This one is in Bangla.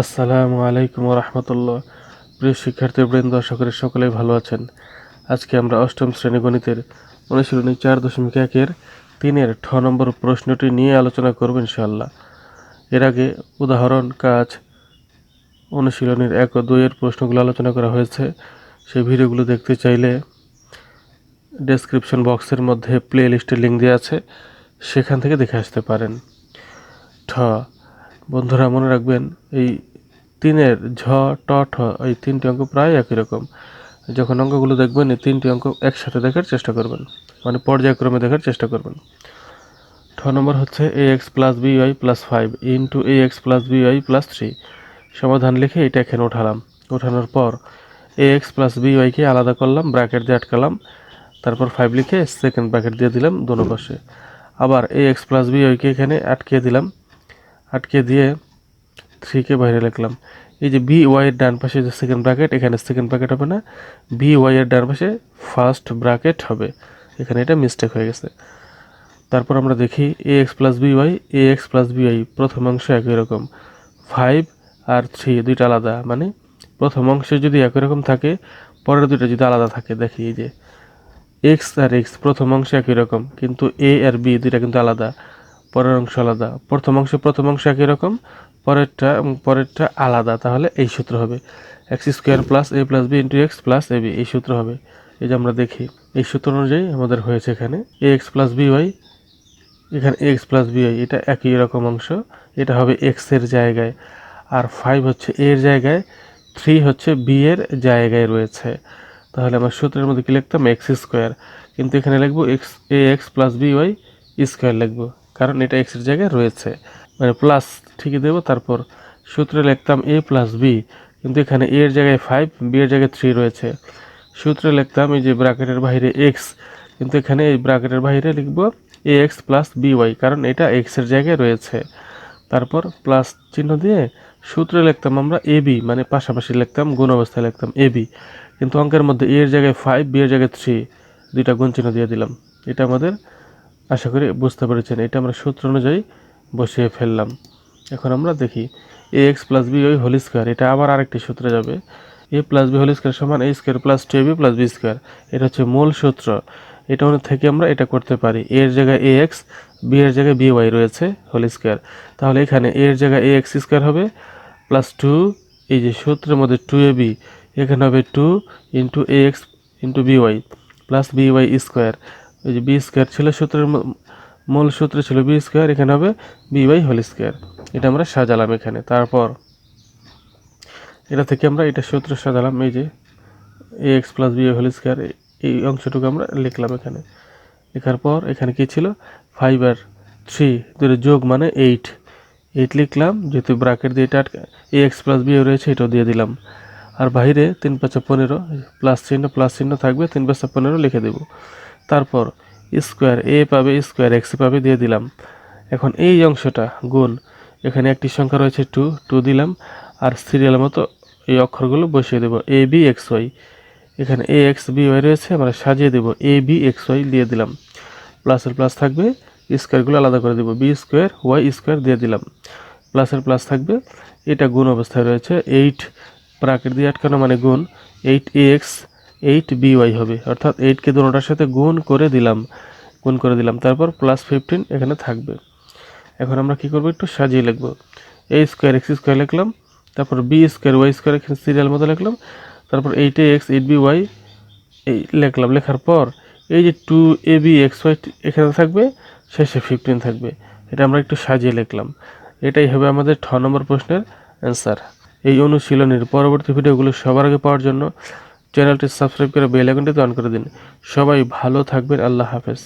আসসালামু আলাইকুম রহমতুল্লাহ প্রিয় শিক্ষার্থীবৃন্দ, আশা করি সকলেই ভালো আছেন। আজকে আমরা অষ্টম শ্রেণি গণিতের অনুশীলনী চার দশমিক একের তিনের ঠ নম্বর প্রশ্নটি নিয়ে আলোচনা করব ইনশাআল্লাহ। এর আগে উদাহরণ, কাজ, অনুশীলনীর এক ও দুইয়ের প্রশ্নগুলো আলোচনা করা হয়েছে। সেই ভিডিওগুলো দেখতে চাইলে ডেসক্রিপশন বক্সের মধ্যে প্লে লিস্টের লিঙ্ক দেওয়া আছে, সেখান থেকে দেখে আসতে পারেন। ঠ, বন্ধুরা মনে রাখবেন, এই তিনের ঝ, ট, ঠ, এই তিনটি অঙ্ক প্রায় একই রকম। যখন অঙ্কগুলো দেখবেন, এই তিনটি অঙ্ক একসাথে দেখার চেষ্টা করবেন। মানে পর্যায়ক্রমে দেখার চেষ্টা করবেন। ঠ নম্বর হচ্ছে A X plus B Y plus five into A X plus B Y plus three সমাধান লিখে এটা এখানে উঠালাম উঠানোর পর এ এক্স প্লাস বি ওয়াইকে আলাদা করলাম ব্র্যাকেট দিয়ে আটকালাম। তারপর ফাইভ লিখে সেকেন্ড ব্র্যাকেট দিয়ে দিলাম দোনো পাশে। আবার এ এক্স প্লাস বি ওয়াইকে এখানে আটকে দিলাম। আটকে দিয়ে থ্রিকে বাইরে লিখলাম। এই যে বি ওয়াইয়ের ডান পাশে যে সেকেন্ড ব্র্যাকেট এখানে সেকেন্ড ব্র্যাকেট হবে না। বি ওয়াইয়ের ডান পাশে ফার্স্ট ব্র্যাকেট হবে। এখানে এটা মিস্টেক হয়ে গেছে। তারপর আমরা দেখি A X plus B Y A X plus B Y প্রথম অংশ একই রকম। ফাইভ আর থ্রি দুইটা আলাদা মানে প্রথম অংশে যদি একই রকম থাকে, পরের দুইটা যদি আলাদা থাকে, দেখি এই যে এক্স আর এক্স প্রথম অংশ একই রকম, কিন্তু এ আর বি দুইটা কিন্তু আলাদা, পরের অংশ আলাদা। প্রথম অংশ প্রথম অংশ একই রকম পরেরটা, এবং পরেরটা আলাদা, তাহলে এই সূত্র হবে। X square plus A plus B into X plus A B এই সূত্র হবে। এই যে আমরা দেখি, এই সূত্র অনুযায়ী আমাদের হয়েছে এখানে A X plus B Y এখানে এক্স প্লাস বি ওয়াই এটা একই রকম অংশ। এটা হবে এক্সের জায়গায়। আর ফাইভ হচ্ছে এর জায়গায় থ্রি হচ্ছে বি এর জায়গায় রয়েছে। তাহলে আমার সূত্রের মধ্যে কী লিখতাম? এক্স স্কোয়ার কিন্তু এখানে লিখব X A X plus B Y square লিখব, কারণ এটা এক্সের জায়গায় রয়েছে। মানে প্লাস ঠিকই দেবো, তারপর সূত্রে লিখতাম এ প্লাস বি কিন্তু এখানে এ এর জায়গায় ফাইভ বি এর জায়গায় থ্রি রয়েছে। সূত্রে লিখতাম এই যে ব্র্যাকেটের বাইরে এক্স কিন্তু এখানে এই ব্র্যাকেটের বাইরে লিখব A X plus B Y কারণ এটা এক্সের জায়গায় রয়েছে। তারপর প্লাস চিহ্ন দিয়ে সূত্রে লিখতাম আমরা এ বি মানে পাশাপাশি লিখতাম, গুণ অবস্থায় লিখতাম এ বি কিন্তু অঙ্কের মধ্যে এ এর জায়গায় ফাইভ বি এর জায়গায় থ্রি দুইটা গুণ চিহ্ন দিয়ে দিলাম। এটা আমাদের, আশা করি বুঝতে পেরেছেন। এটা আমরা সূত্র অনুযায়ী বসিয়ে ফেললাম। এখন আমরা দেখি এ এক্স প্লাস বি ওই হোল স্কোয়ার এটা আবার আরেকটি সূত্রে যাবে। A plus B whole square সমান A square plus two B plus B square এটা হচ্ছে মূল সূত্র। এটা থেকে আমরা এটা করতে পারি। এর জায়গায় এ এক্স বি এর জায়গায় বি ওয়াই রয়েছে হোল স্কোয়ার তাহলে এখানে এর জায়গায় এ এক্স স্কোয়ার হবে প্লাস টু এই যে সূত্রের মধ্যে টু এ বি এখানে হবে two into A X into B Y plus B Y square ওই যে বি স্কোয়ার ছিল সূত্রের মূল সূত্র ছিল বি স্কোয়ার এখানে হবে বি বাই হোল স্কোয়ার এটা আমরা সাজালাম এখানে। তারপর এটা থেকে আমরা এটা সূত্র সাজালাম, এই যে A X plus B whole square এই অংশটুকু আমরা লিখলাম এখানে। লেখার পর এখানে কি ছিল? ফাইভ আর থ্রি দুটো যোগ মানে এইট এইট লিখলাম, যেহেতু ব্রাকেট দিয়ে এটা এ এক্স প্লাস বি রয়েছে, এটাও দিয়ে দিলাম। আর বাইরে তিন পাঁচা পনেরো প্লাস চিহ্ন প্লাস চিহ্ন থাকবে, তিন পাঁচা পনেরো লিখে দেব। তারপর স্কোয়ার এ পাবে স্কোয়ার এক্স পাবে, দিয়ে দিলাম। এখন এই অংশটা, গুণ, এখানে একটি সংখ্যা রয়েছে টু টু দিলাম, আর সিরিয়াল মতো এই অক্ষরগুলো বসিয়ে দেবো। এ বি এক্স ওয়াই এখানে এ এক্স বি ওয়াই রয়েছে, আমরা সাজিয়ে দেবো। এ বি এক্স ওয়াই দিয়ে দিলাম। প্লাসের প্লাস থাকবে স্কোয়ারগুলো আলাদা করে দেবো। বি স্কোয়ার ওয়াই স্কোয়ার দিয়ে দিলাম। প্লাসের প্লাস থাকবে, এটা গুণ অবস্থায় রয়েছে এইট ব্রাকেট দিয়ে আটকানো মানে গুণ eight A X eight B Y হবে। অর্থাৎ এইটকে দুটার সাথে গুণ করে দিলাম, গুণ করে দিলাম, তারপর প্লাস ফিফটিন এখানে থাকবে। এখন আমরা কি করব, একটু সাজিয়ে লিখব। এ স্কোয়ার এক্স স্কোয়ার লিখলাম, তারপর বি স্কোয়ার ওয়াই স্কোয়ার এখানে সিরিয়াল মতো লিখলাম, তারপর eight A X eight B Y এই লিখলাম। লেখার পর এই যে two A B X Y এখানে থাকবে, শেষে ফিফটিন থাকবে। এটা আমরা একটু সাজিয়ে লিখলাম। এটাই হবে আমাদের ছ নম্বর প্রশ্নের অ্যান্সার এই অনুশীলনের পরবর্তী ভিডিওগুলো সবার আগে পাওয়ার জন্য চ্যানেলটি সাবস্ক্রাইব করে বেল আইকনটিতে অন করে দিন। সবাই ভালো থাকবেন আল্লাহ হাফেজ।